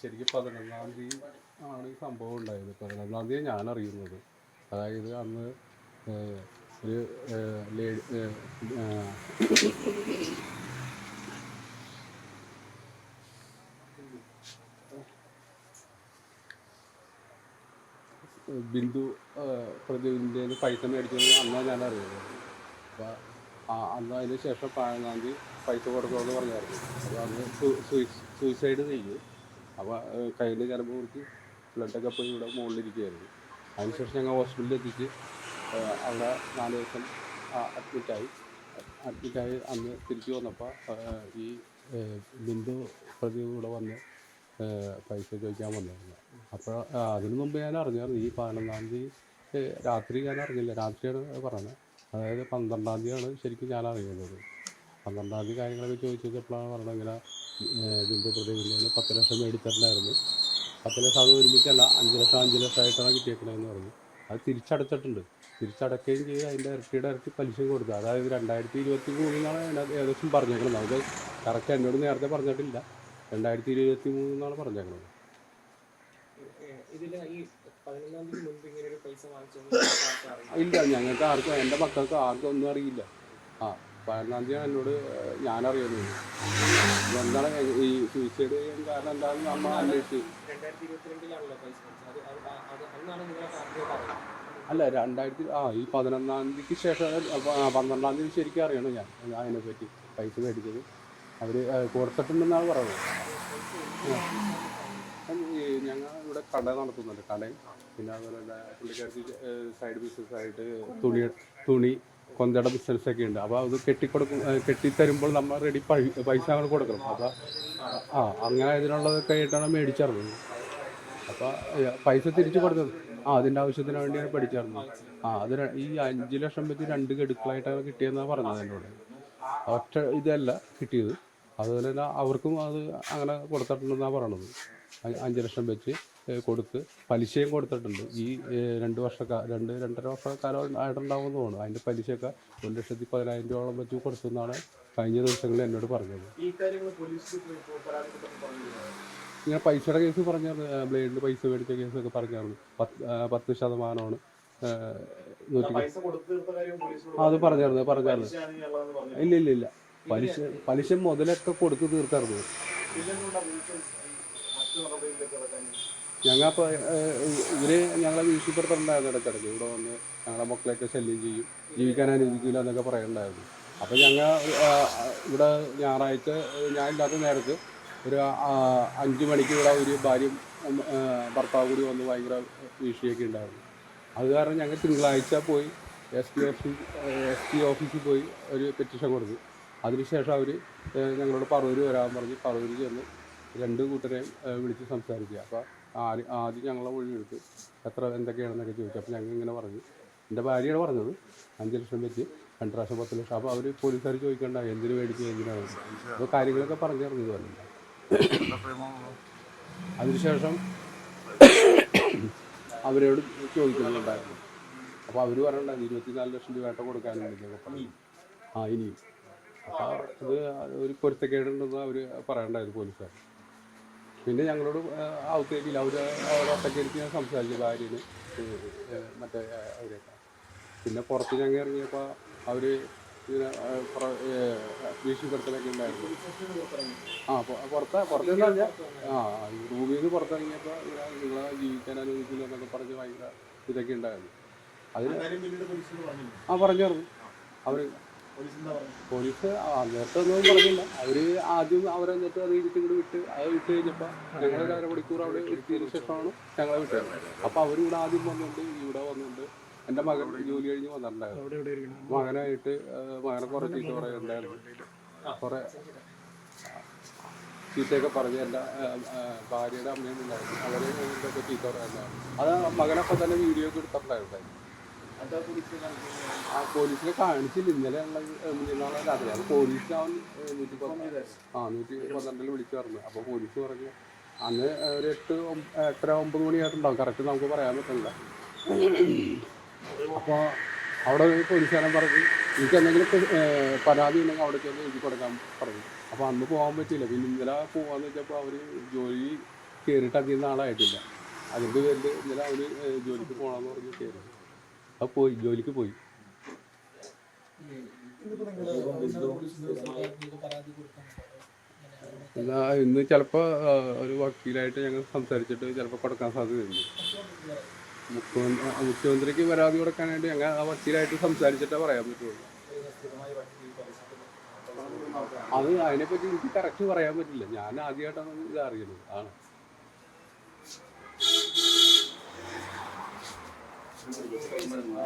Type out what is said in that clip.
ശരിക്കും പതിനൊന്നാം തീയതി ആണ് ഈ സംഭവം ഉണ്ടായത്. പതിനൊന്നാം തീയതി ഞാൻ അറിയുന്നത്. അതായത് അന്ന് ഒരു ലേഡി ബിന്ദു പ്രതിവിന്റെ പൈസ മേടിച്ചത് അന്നാണ് ഞാൻ അറിയുന്നത്. അപ്പോൾ അന്ന് അതിന് ശേഷം പതിനൊന്നാം തീയതി പൈസ കൊടുക്കുമെന്ന് പറഞ്ഞായിരുന്നു. അപ്പോൾ അന്ന് സൂയിസൈഡ് ചെയ്തു. അപ്പോൾ കയ്യിൽ ചിലപ്പോൾ കുറിച്ച് ബ്ലഡൊക്കെ പോയി ഇവിടെ മുകളിലിരിക്കുകയായിരുന്നു. അതിനുശേഷം ഞങ്ങൾ ഹോസ്പിറ്റലിൽ എത്തിച്ച് അവിടെ നാല് ദിവസം അഡ്മിറ്റായി അഡ്മിറ്റായി അന്ന് തിരിച്ചു വന്നപ്പോൾ ഈ ബിന്ദു പ്രതി ഇവിടെ വന്ന് പൈസ ചോദിക്കാൻ വന്നിരുന്നു. അപ്പോൾ അതിനു മുമ്പ് ഞാൻ അറിഞ്ഞായിരുന്നു ഈ പതിനൊന്നാം തീയതി രാത്രി ഞാൻ അറിഞ്ഞില്ല. രാത്രിയാണ് പറഞ്ഞത്. അതായത് പന്ത്രണ്ടാം തീയതിയാണ് ശരിക്കും ഞാൻ അറിയുന്നത്. പന്ത്രണ്ടാം തീയതി കാര്യങ്ങളൊക്കെ ചോദിച്ചു വെച്ചപ്പോഴാണ് പറഞ്ഞത്? ഇങ്ങനെ ബിന്ദു പ്രതിബിന്ദുവിന് പത്ത് ലക്ഷം മേടിച്ചിട്ടുണ്ടായിരുന്നു. പത്ത് ലക്ഷം അത് ഒരുമിച്ചല്ല അഞ്ച് ലക്ഷം അഞ്ച് ലക്ഷമായിട്ടാണ് കിട്ടിയേക്കണതെന്ന് പറഞ്ഞു. അത് തിരിച്ചടച്ചിട്ടുണ്ട്. തിരിച്ചടക്കുകയും ചെയ്ത് അതിന്റെ ഇരട്ടിയുടെ ഇരട്ടി പലിശയും കൊടുത്തു. അതായത് രണ്ടായിരത്തി ഇരുപത്തി മൂന്നിനാണ് അതിനകത്ത് ഏകദേശം പറഞ്ഞേക്കുന്നത് അത് കറക്റ്റ് എന്നോട് നേരത്തെ പറഞ്ഞിട്ടില്ല. രണ്ടായിരത്തി ഇരുപത്തി മൂന്നിനാണ് പറഞ്ഞേക്കുന്നത് ഇല്ല ഞങ്ങൾക്ക് ആർക്കും എന്റെ മക്കൾക്ക് ആർക്കും ഒന്നും അറിയില്ല. ആ പതിനൊന്നാം തീയതി എന്നോട് ഞാനറിയുന്നത്. എന്താണ് ഈ സൂയിസൈഡ് ചെയ്യാൻ കാരണം എന്താണെന്ന് നമ്മൾ അന്വേഷിച്ചു. അല്ല രണ്ടായിരത്തി ആ ഈ പതിനൊന്നാം തീയതിക്ക് ശേഷം പന്ത്രണ്ടാം തീയതി ശരിക്കും അറിയണം ഞാൻ അതിനെപ്പറ്റി പൈസ മേടിച്ചത്. അവർ കൊടുത്തിട്ടുണ്ടെന്നാണ് പറയുന്നത്. ഞങ്ങൾ ഇവിടെ കട നടത്തുന്നുണ്ട് കടയും. പിന്നെ അതുപോലെ തന്നെ പുള്ളിക്കാർക്ക് സൈഡ് ബിസിനസ് ആയിട്ട് തുണി തുണി കൊന്തയുടെ ബിസിനസ്സൊക്കെ ഉണ്ട്. അപ്പോൾ അത് കെട്ടിക്കൊടുക്കും കെട്ടിത്തരുമ്പോൾ നമ്മൾ റെഡി പൈസ അങ്ങോട്ട് കൊടുക്കണം. അപ്പോൾ ആ അങ്ങനെ ഇതിനുള്ളതൊക്കെ ആയിട്ടാണ് മേടിച്ചറിഞ്ഞത് അപ്പോൾ പൈസ തിരിച്ചു കൊടുത്തത് ആ അതിന്റെ ആവശ്യത്തിന് വേണ്ടിയാണ് പഠിച്ചിറങ്ങുന്നത്. ആ അത് ഈ അഞ്ച് ലക്ഷം വെച്ച് രണ്ട് ഗഡുക്കളായിട്ടാണ് കിട്ടിയെന്നാണ് പറഞ്ഞത് എന്നോട്. ഒറ്റ ഇതല്ല കിട്ടിയത്. അതുപോലെ തന്നെ അവർക്കും അത് അങ്ങനെ കൊടുത്തിട്ടുണ്ടെന്നാണ് പറയണത്. അഞ്ച് ലക്ഷം വെച്ച് കൊടുത്ത് പലിശയും കൊടുത്തിട്ടുണ്ട്. ഈ രണ്ട് വർഷക്കാ രണ്ട് രണ്ടര വർഷക്കാലം ആയിട്ടുണ്ടാവുമെന്ന് തോന്നുന്നു. അതിന്റെ പലിശയൊക്കെ ഒരു ലക്ഷത്തി പതിനായിരം രൂപയോളം വെച്ച് കൊടുത്തെന്നാണ് കഴിഞ്ഞ ദിവസങ്ങളിൽ എന്നോട് പറഞ്ഞത്. ഇങ്ങനെ പൈസയുടെ കേസ് പറഞ്ഞായിരുന്നു ബ്ലേഡിന് പൈസ മേടിച്ച കേസൊക്കെ പറഞ്ഞായിരുന്നു പത്ത് പത്ത് ശതമാനമാണ് കൊടുത്തു അത് പറഞ്ഞായിരുന്നു പറഞ്ഞായിരുന്നു. ഇല്ല ഇല്ല ഇല്ല. പലിശ പലിശ മുതലൊക്കെ കൊടുത്ത് തീർത്തായിരുന്നു. പിന്നെന്തുകൊണ്ടാ വീട്ടിൽ മറ്റു നടപടിയിലേക്ക് കിടക്കാൻ ഞങ്ങൾ അപ്പോൾ ഇവർ ഞങ്ങളെ വീഴ്ചപ്പെടുത്തുന്നുണ്ടായിരുന്നു ഇടയ്ക്കിടയ്ക്ക്. ഇവിടെ വന്ന് ഞങ്ങളെ മക്കളെയൊക്കെ ശല്യം ചെയ്യും. ജീവിക്കാൻ അനുവദിക്കില്ല എന്നൊക്കെ പറയണ്ടായിരുന്നു. അപ്പോൾ ഞങ്ങൾ ഇവിടെ ഞായറാഴ്ച ഞാൻ ഇല്ലാത്ത നേരത്ത് ഒരു അഞ്ച് മണിക്ക് ഇവിടെ ഒരു ഭാര്യയും ഭർത്താവ് കൂടി വന്ന് ഭയങ്കര വീഴ്ചയൊക്കെ ഉണ്ടായിരുന്നു. അത് കാരണം ഞങ്ങൾ തിങ്കളാഴ്ച പോയി S P office S P ഓഫീസിൽ പോയി ഒരു പെറ്റീഷൻ കൊടുത്തു. അതിനുശേഷം അവർ ഞങ്ങളോട് പറവൂർ വരാൻ പറഞ്ഞ് പറവൂർ ചെന്ന് രണ്ട് കൂട്ടരെയും വിളിച്ച് സംസാരിക്കുക. അപ്പോൾ ആദ്യം ആദ്യം ഞങ്ങളെ മൊഴി എടുത്ത് എത്ര എന്തൊക്കെയാണെന്നൊക്കെ ചോദിച്ചു അപ്പോൾ ഞങ്ങൾ ഇങ്ങനെ പറഞ്ഞു. എന്റെ ഭാര്യയാണ് പറഞ്ഞത് അഞ്ച് ലക്ഷം വെച്ച് രണ്ട് പ്രാവശ്യം പത്ത് ലക്ഷം. അപ്പോൾ അവർ പോലീസുകാർ ചോദിക്കണ്ട എന്തിനു മേടിച്ചു എന്തിനാണ് അപ്പോൾ കാര്യങ്ങളൊക്കെ പറഞ്ഞു പറഞ്ഞത് പറഞ്ഞു. അതിനുശേഷം അവരോട് ചോദിക്കുന്നുണ്ടായിരുന്നു. അപ്പോൾ അവർ പറയണ്ടായിരുന്നു ഇരുപത്തിനാല് ലക്ഷം രൂപ ആയിട്ട് കൊടുക്കാനുണ്ടെന്നൊക്കെ പറഞ്ഞു. ആ ഇനിയും. അപ്പോൾ ഇത് ഒരു പൊരുത്തക്കേടുണ്ടെന്ന് അവർ പറയണ്ടായിരുന്നു പോലീസുകാർ. പിന്നെ ഞങ്ങളോട് ഔത്തേക്കില്ല അവർ ഞാൻ സംസാരിച്ചു ഭാര്യന്. മറ്റേ അവരൊക്കെ പിന്നെ പുറത്ത് ഞങ്ങൾ ഇറങ്ങിയപ്പോൾ അവർ ഇങ്ങനെ ഭീഷണിപ്പെടുത്തലൊക്കെ ഉണ്ടായിരുന്നു. ആ പുറത്ത് പുറത്ത് പറഞ്ഞാൽ ആ റൂമിൽ നിന്ന് പുറത്തിറങ്ങിയപ്പോൾ ഇങ്ങനെ നിങ്ങളെ ജീവിക്കാൻ അനുവദിക്കില്ല എന്നൊക്കെ പറഞ്ഞ് ഭയങ്കര ഇതൊക്കെ ഉണ്ടായിരുന്നു. അതിന് ആ പറഞ്ഞായിരുന്നു. അവർ പോലീസ് ഒന്നും പറഞ്ഞില്ല. അവർ ആദ്യം അവരെ എന്നിട്ട് അത് കഴിഞ്ഞിട്ട് ഇങ്ങോട്ട് വിട്ട് അത് വിട്ട് കഴിഞ്ഞപ്പോ ഞങ്ങൾ ഒരു അരമണിക്കൂർ അവിടെ എത്തിയതിനു ശേഷമാണ് ഞങ്ങളെ വിട്ടത്. അപ്പൊ അവർ ഇവിടെ ആദ്യം വന്നുണ്ട് ഇവിടെ വന്നുണ്ട് എന്റെ മകൻ ജോലി കഴിഞ്ഞ് വന്നിട്ടുണ്ടായിരുന്നു. മകനായിട്ട് മകനെ കുറെ ചീത്ത പറയുന്നുണ്ടായിരുന്നു കുറെ ചീത്തയൊക്കെ പറഞ്ഞ് എന്റെ ആ, ഭാര്യയുടെ അമ്മയും ഉണ്ടായിരുന്നു. അവരെ ചീത്ത പറയുന്നുണ്ടായിരുന്നു അത് മകനപ്പം തന്നെ വീഡിയോ ഒക്കെ എടുത്തിട്ടുണ്ടായിരുന്നു. പോലീസിനെ കാണിച്ചില്ല. ഇന്നലെ മുന്നിനാളെ രാത്രി അത് പോലീസ് അവൻ നൂറ്റി ആ നൂറ്റി പന്ത്രണ്ടിൽ വിളിച്ചു പറഞ്ഞു അപ്പോൾ പോലീസ് പറഞ്ഞു അന്ന് ഒരു എട്ട് എട്ടര ഒമ്പത് മണിയായിട്ടുണ്ടാവും. കറക്റ്റ് നമുക്ക് പറയാൻ പറ്റില്ല അപ്പോൾ അവിടെ പോലീസുകാരൻ പറഞ്ഞു എനിക്ക് എന്തെങ്കിലും പരാതി ഉണ്ടെങ്കിൽ അവിടെ ചെന്ന് എഴുതി കൊടുക്കാൻ പറഞ്ഞു. അപ്പോൾ അന്ന് പോകാൻ പറ്റില്ല പിന്നെ ഇന്നലെ പോകാന്ന് വെച്ചപ്പോൾ അവർ ജോലി കയറിയിട്ട് അധികം നാളായിട്ടില്ല. അതിന്റെ പേരിൽ ഇന്നലെ അവന് ജോലിക്ക് പോകണമെന്ന് പറഞ്ഞ് കയറി പോയി ജോലിക്ക് പോയി. എന്നാ ഇന്ന് ചിലപ്പോൾ ഒരു വക്കീലായിട്ട് ഞങ്ങൾ സംസാരിച്ചിട്ട് ചിലപ്പോൾ കൊടുക്കാൻ സാധ്യതയുണ്ട്. മുഖ്യമന്ത്രി മുഖ്യമന്ത്രിക്ക് പരാതി കൊടുക്കാനായിട്ട് ഞങ്ങൾ ആ വക്കീലായിട്ട് സംസാരിച്ചിട്ടേ പറയാൻ പറ്റുള്ളൂ. അത് അതിനെപ്പറ്റി എനിക്ക് കറക്റ്റ് പറയാൻ പറ്റില്ല. ഞാൻ ആദ്യമായിട്ടാണ് ഇത് അറിയുന്നത്. ആണ്. 항상 여태까지 있었는데